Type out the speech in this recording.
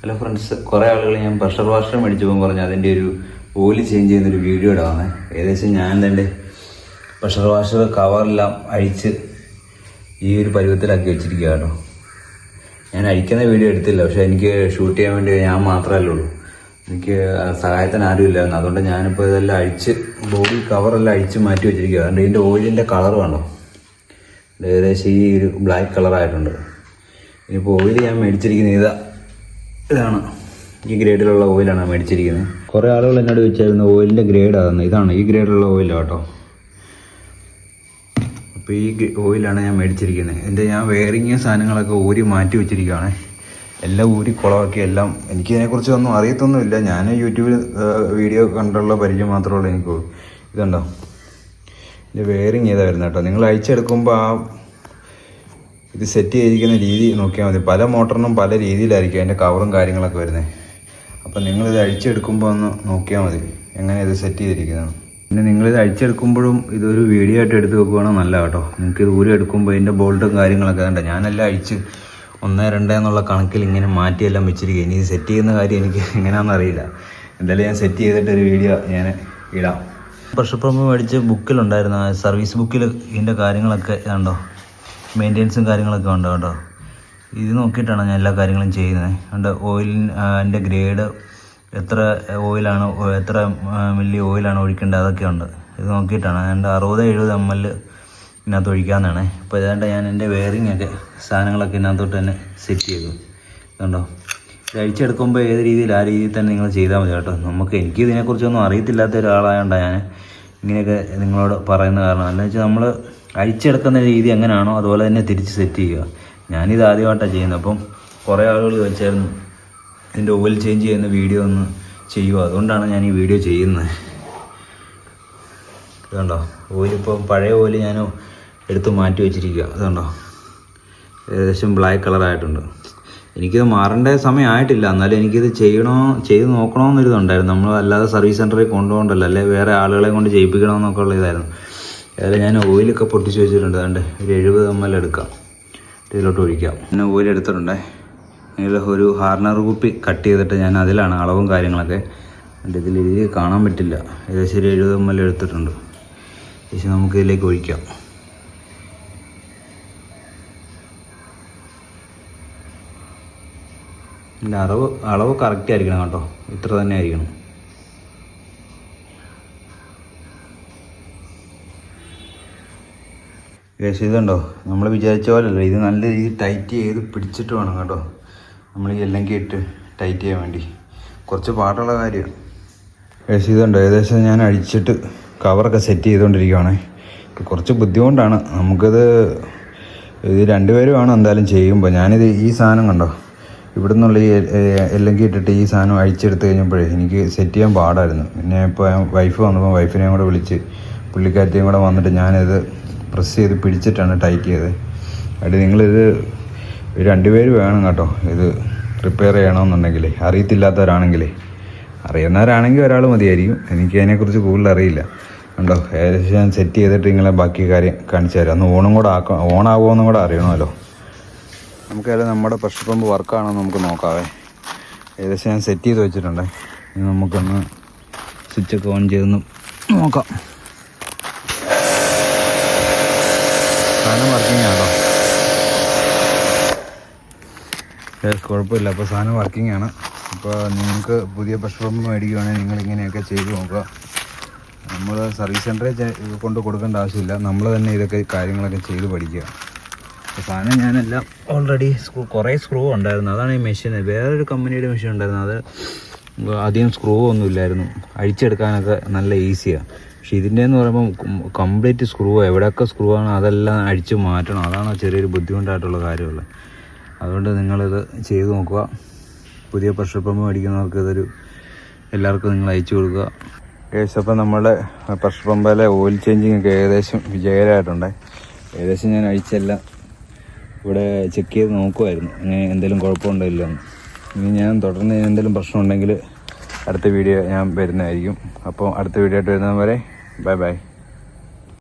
Hello friends കുറേ ആളുകൾ ഞാൻ പ്രഷർ വാഷർ മേടിച്ചപ്പോൾ പറഞ്ഞു അതിന്റെ ഒരു ഓയിൽ ചേഞ്ച് ചെയ്യുന്നൊരു വീഡിയോ ഇടാണ് ഏകദേശം ഞാൻ തന്നെ പ്രഷർ വാഷർ കവറെല്ലാം അഴിച്ച് ഈ ഒരു പരുവത്തിലാക്കി വെച്ചിരിക്കുക കേട്ടോ. ഞാൻ അഴിക്കുന്ന വീഡിയോ എടുത്തില്ല പക്ഷേ എനിക്ക് ഷൂട്ട് ചെയ്യാൻ വേണ്ടി ഞാൻ മാത്രമല്ലേ ഉള്ളൂ. എനിക്ക് സഹായത്തിന് ആരും ഇല്ലായിരുന്നു. അതുകൊണ്ട് ഞാനിപ്പോൾ ഇതെല്ലാം അഴിച്ച് ബോഡി കവറെല്ലാം അഴിച്ച് മാറ്റി വെച്ചിരിക്കുക അതുകൊണ്ട് ഇതിന്റെ ഓയിലിന്റെ കളർ വേണ്ടോ ഏകദേശം ഈ ഒരു ബ്ലാക്ക് കളറായിട്ടുണ്ട് ഇനിയിപ്പോൾ ഓയിൽ ഞാൻ മേടിച്ചിരിക്കുന്നത് ഇതാ. ഇതാണ്. ഈ ഗ്രേഡിലുള്ള ഓയിലാണ് മേടിച്ചിരിക്കുന്നത്. കുറേ ആളുകൾ എന്നോട് ചോദിച്ചായിരുന്നു ഓയിലിന്റെ ഗ്രേഡ് അതെന്ന് ഇതാണ് ഈ ഗ്രേഡിലുള്ള ഓയിലാണ് കേട്ടോ. അപ്പോൾ ഈ ഓയിലാണ് ഞാൻ മേടിച്ചിരിക്കുന്നത്. എന്റെ ഞാൻ വെയറിങ് സാധനങ്ങളൊക്കെ ഊരി മാറ്റി വെച്ചിരിക്കുകയാണ് എല്ലാം ഊരി കുളമാക്കി എല്ലാം എനിക്കിതിനെക്കുറിച്ച് ഒന്നും അറിയത്തൊന്നുമില്ല. ഞാൻ യൂട്യൂബിൽ വീഡിയോ കണ്ടുള്ള പരിചയം മാത്രമേ ഉള്ളൂ എനിക്ക് ഇതുണ്ടോ? ഇത് വെയറിങ് ചെയ്താൽ വരുന്നത് കേട്ടോ. നിങ്ങൾ അയച്ചെടുക്കുമ്പോൾ ആ ഇത് സെറ്റ് ചെയ്തിരിക്കുന്ന രീതി നോക്കിയാൽ മതി. പല മോട്ടറിനും പല രീതിയിലായിരിക്കും അതിന്റെ കവറും കാര്യങ്ങളൊക്കെ വരുന്നത് അപ്പോൾ നിങ്ങളിത് അഴിച്ചെടുക്കുമ്പോൾ ഒന്ന് നോക്കിയാൽ മതി. എങ്ങനെ ഇത് സെറ്റ് ചെയ്തിരിക്കുന്നത്. പിന്നെ നിങ്ങളിത് അഴിച്ചെടുക്കുമ്പോഴും ഇതൊരു വീഡിയോ ആയിട്ട് എടുത്ത് വെക്കുകയാണെങ്കിൽ നല്ല കേട്ടോ നിങ്ങൾക്ക് ഊരി എടുക്കുമ്പോൾ ഇതിന്റെ ബോൾട്ടും കാര്യങ്ങളൊക്കെ വേണ്ട ഞാനെല്ലാം അഴിച്ച് ഒന്ന് രണ്ട് എന്നുള്ള കണക്കിൽ ഇങ്ങനെ മാറ്റിയെല്ലാം വെച്ചിരിക്കുക ഇനി ഇത് സെറ്റ് ചെയ്യുന്ന കാര്യം എനിക്ക് എങ്ങനെയാണെന്ന് അറിയില്ല. എന്തായാലും ഞാൻ സെറ്റ് ചെയ്തിട്ട് ഒരു വീഡിയോ ഞാൻ ഇടാം. പ്രഷർ പമ്പ് മേടിച്ച് ബുക്കിലുണ്ടായിരുന്ന സർവീസ് ബുക്കിൽ ഇതിന്റെ കാര്യങ്ങളൊക്കെ ഇതുണ്ടോ മെയിന്റെനൻസും കാര്യങ്ങളൊക്കെ ഉണ്ട് കേട്ടോ. ഇത് നോക്കിയിട്ടാണ് ഞാൻ എല്ലാ കാര്യങ്ങളും ചെയ്യുന്നത്. അതുകൊണ്ട് ഓയിലിന് എന്റെ ഗ്രേഡ് എത്ര ഓയിലാണ് എത്ര മില്ലി ഓയിലാണ് ഒഴിക്കേണ്ടത് അതൊക്കെ ഉണ്ട്. ഇത് നോക്കിയിട്ടാണ്. എന്റെ അറുപത് എഴുപത് എം എൽ ഇതിനകത്ത് ഒഴിക്കാമെന്നാണ് ഇപ്പോൾ ഏതാണ്ട് ഞാൻ എന്റെ വെയറിങ്ങൊക്കെ സാധനങ്ങളൊക്കെ ഇതിനകത്തോട്ട് തന്നെ സെറ്റ് ചെയ്തു. കണ്ടോ ഇത് അഴിച്ചെടുക്കുമ്പോൾ ഏത് രീതിയിൽ ആ രീതിയിൽ തന്നെ നിങ്ങൾ ചെയ്താൽ മതി കേട്ടോ. നമുക്ക് എനിക്ക് ഇതിനെക്കുറിച്ചൊന്നും അറിയത്തില്ലാത്ത ഒരാളായതുകൊണ്ടാണ് ഞാൻ ഇങ്ങനെയൊക്കെ നിങ്ങളോട് പറയുന്ന കാരണം. എന്താണെന്ന് വെച്ചാൽ നമ്മൾ അഴിച്ചെടുക്കുന്ന രീതി എങ്ങനെയാണോ അതുപോലെ തന്നെ തിരിച്ച് സെറ്റ് ചെയ്യുക. ഞാനിത് ആദ്യമായിട്ടാണ് ചെയ്യുന്നത്. അപ്പം കുറേ ആളുകൾ ചോദിച്ചായിരുന്നു ഇതിന്റെ ഓയിൽ ചേഞ്ച് ചെയ്യുന്ന വീഡിയോ ഒന്ന് ചെയ്യുക അതുകൊണ്ടാണ് ഞാൻ ഈ വീഡിയോ ചെയ്യുന്നത്. ഇതുണ്ടോ ഓയിലിപ്പോൾ പഴയ ഓയിൽ ഞാൻ എടുത്ത് മാറ്റി വെച്ചിരിക്കുക അതുണ്ടോ ഏകദേശം ബ്ലാക്ക് കളറായിട്ടുണ്ട് എനിക്കിത് മാറേണ്ട സമയമായിട്ടില്ല എന്നാലും എനിക്കിത് ചെയ്യണോ ചെയ്ത് നോക്കണമെന്നൊരിതുണ്ടായിരുന്നു നമ്മൾ അല്ലാതെ സർവീസ് സെന്ററിൽ കൊണ്ടുപോകണ്ടല്ലോ. അല്ലെ? വേറെ ആളുകളെ കൊണ്ട് ചെയ്യിപ്പിക്കണമെന്നൊക്കെ ഉള്ള ഇതായിരുന്നു. ഏതായാലും ഞാൻ ഓയിലൊക്കെ പൊട്ടിച്ച് വെച്ചിട്ടുണ്ട്. അതുകൊണ്ട് ഒരു എഴുപത് എം എൽ എടുക്കാം ഇതിലോട്ട് ഒഴിക്കാം. പിന്നെ ഓയിൽ എടുത്തിട്ടുണ്ട്. അതിൽ ഒരു ഹാർണർ കുപ്പി കട്ട് ചെയ്തിട്ട് ഞാൻ അതിലാണ് അളവും കാര്യങ്ങളൊക്കെ. അതുകൊണ്ട് ഇതിൽ എഴുതി കാണാൻ പറ്റില്ല. ഏകദേശം ഒരു എഴുപത് എം എൽ എടുത്തിട്ടുണ്ട്. പക്ഷേ നമുക്ക് ഇതിലേക്ക് ഒഴിക്കാം. ഇതിന്റെ അളവ് അളവ് കറക്റ്റ് ആയിരിക്കണം കേട്ടോ. ഇത്ര തന്നെ ആയിരിക്കണം. ഇതുണ്ടോ? നമ്മൾ വിചാരിച്ച പോലല്ല ഇത് നല്ല രീതിയിൽ ടൈറ്റ് ചെയ്ത് പിടിച്ചിട്ട് വേണം കേട്ടോ. നമ്മൾ ഈ എല്ലാം ഇട്ട് ടൈറ്റ് ചെയ്യാൻ വേണ്ടി. കുറച്ച് പാട്ടുള്ള കാര്യമാണ് ഇതുണ്ടോ? ഏകദേശം ഞാൻ അഴിച്ചിട്ട് കവറൊക്കെ സെറ്റ് ചെയ്തുകൊണ്ടിരിക്കുകയാണ് കുറച്ച് ബുദ്ധിമുട്ടാണ്. നമുക്കത് ഇത് രണ്ടുപേരുമാണ് എന്തായാലും ചെയ്യുമ്പോൾ. ഞാനിത് ഈ സാധനം കണ്ടോ? ഇവിടെ നിന്നുള്ള ഈ എല്ലാം ഇട്ടിട്ട് ഈ സാധനം അഴിച്ചെടുത്ത് കഴിഞ്ഞപ്പോഴേ എനിക്ക് സെറ്റ് ചെയ്യാൻ പാടായിരുന്നു. പിന്നെ ഇപ്പോൾ വൈഫ് വന്നപ്പോൾ വൈഫിനെയും കൂടെ വിളിച്ച് പുള്ളിക്കാരത്തെയും കൂടെ വന്നിട്ട് ഞാനിത് പ്രസ് ചെയ്ത് പിടിച്ചിട്ടാണ് ടൈറ്റ് ചെയ്തത്. അടി നിങ്ങളിത് രണ്ടുപേര് വേണം കേട്ടോ. ഇത് റിപ്പയർ ചെയ്യണമെന്നുണ്ടെങ്കിൽ അറിയത്തില്ലാത്തവരാണെങ്കിലേ. അറിയുന്നവരാണെങ്കിൽ ഒരാൾ മതിയായിരിക്കും. എനിക്ക് അതിനെക്കുറിച്ച് കൂടുതൽ അറിയില്ല. ഉണ്ടോ ഏകദേശം ഞാൻ സെറ്റ് ചെയ്തിട്ട് നിങ്ങളെ ബാക്കി കാര്യം കാണിച്ചു തരാം. അന്ന് ഓണും കൂടെ ആക്കാം ഓണാകുമോന്നും കൂടെ അറിയണമല്ലോ. നമുക്കത് നമ്മുടെ പ്രഷർ പമ്പ് വർക്കാണോ നമുക്ക് നോക്കാവേ. ഏകദേശം ഞാൻ സെറ്റ് ചെയ്ത് വെച്ചിട്ടുണ്ട്. നമുക്കൊന്ന് സ്വിച്ചൊക്കെ ഓൺ ചെയ്തൊന്ന് നോക്കാം. സാധനം വർക്കിംഗ് ആണോ? കുഴപ്പമില്ല. അപ്പോൾ സാധനം വർക്കിംഗ് ആണ്. അപ്പോൾ നിങ്ങൾക്ക് പുതിയ പ്രഷർ പമ്പ് നിങ്ങൾ ഇങ്ങനെയൊക്കെ ചെയ്ത് നോക്കുക. നമ്മൾ സർവീസ് സെന്ററിൽ കൊണ്ട് കൊടുക്കേണ്ട ആവശ്യമില്ല. നമ്മൾ തന്നെ ഇതൊക്കെ കാര്യങ്ങളൊക്കെ ചെയ്ത് പഠിക്കുക. അപ്പോൾ സാധനം ഞാനെല്ലാം ഓൾറെഡി സ്ക്രൂ കുറേ സ്ക്രൂ ഉണ്ടായിരുന്നു. അതാണ് ഈ മെഷീൻ വേറൊരു കമ്പനിയുടെ മെഷീൻ ഉണ്ടായിരുന്നു. അത് അധികം സ്ക്രൂ ഒന്നും ഇല്ലായിരുന്നു. അഴിച്ചെടുക്കാനൊക്കെ നല്ല ഈസിയാണ് പക്ഷെ ഇതിന്റെ എന്ന് പറയുമ്പോൾ കംപ്ലീറ്റ് സ്ക്രൂ എവിടെയൊക്കെ സ്ക്രൂ ആണ് അതെല്ലാം അഴിച്ച് മാറ്റണം. അതാണ് ചെറിയൊരു ബുദ്ധിമുട്ടായിട്ടുള്ള കാര്യമുള്ളത് അതുകൊണ്ട് നിങ്ങളിത് ചെയ്ത് നോക്കുക. പുതിയ പ്രഷർ പമ്പ് മേടിക്കുന്നവർക്ക് ഇതൊരു എല്ലാവർക്കും നിങ്ങൾ അയച്ചു കൊടുക്കുക. ഏകദേശം അപ്പം നമ്മുടെ പ്രഷർ പമ്പിലെ ഓയിൽ ചേഞ്ചിങ് ഒക്കെ ഏകദേശം വിജയകരമായിട്ടുണ്ട്. ഏകദേശം ഞാൻ അഴിച്ചെല്ലാം ഇവിടെ ചെക്ക് ചെയ്ത് നോക്കുമായിരുന്നു അങ്ങനെ എന്തെങ്കിലും കുഴപ്പമുണ്ടോ ഇനി ഞാൻ തുടർന്ന് എന്തെങ്കിലും പ്രശ്നമുണ്ടെങ്കിൽ അടുത്ത വീഡിയോ ഞാൻ വരുന്നതായിരിക്കും. അപ്പോൾ അടുത്ത വീഡിയോ ആയിട്ട് വരുന്നത് വരെ 拜拜。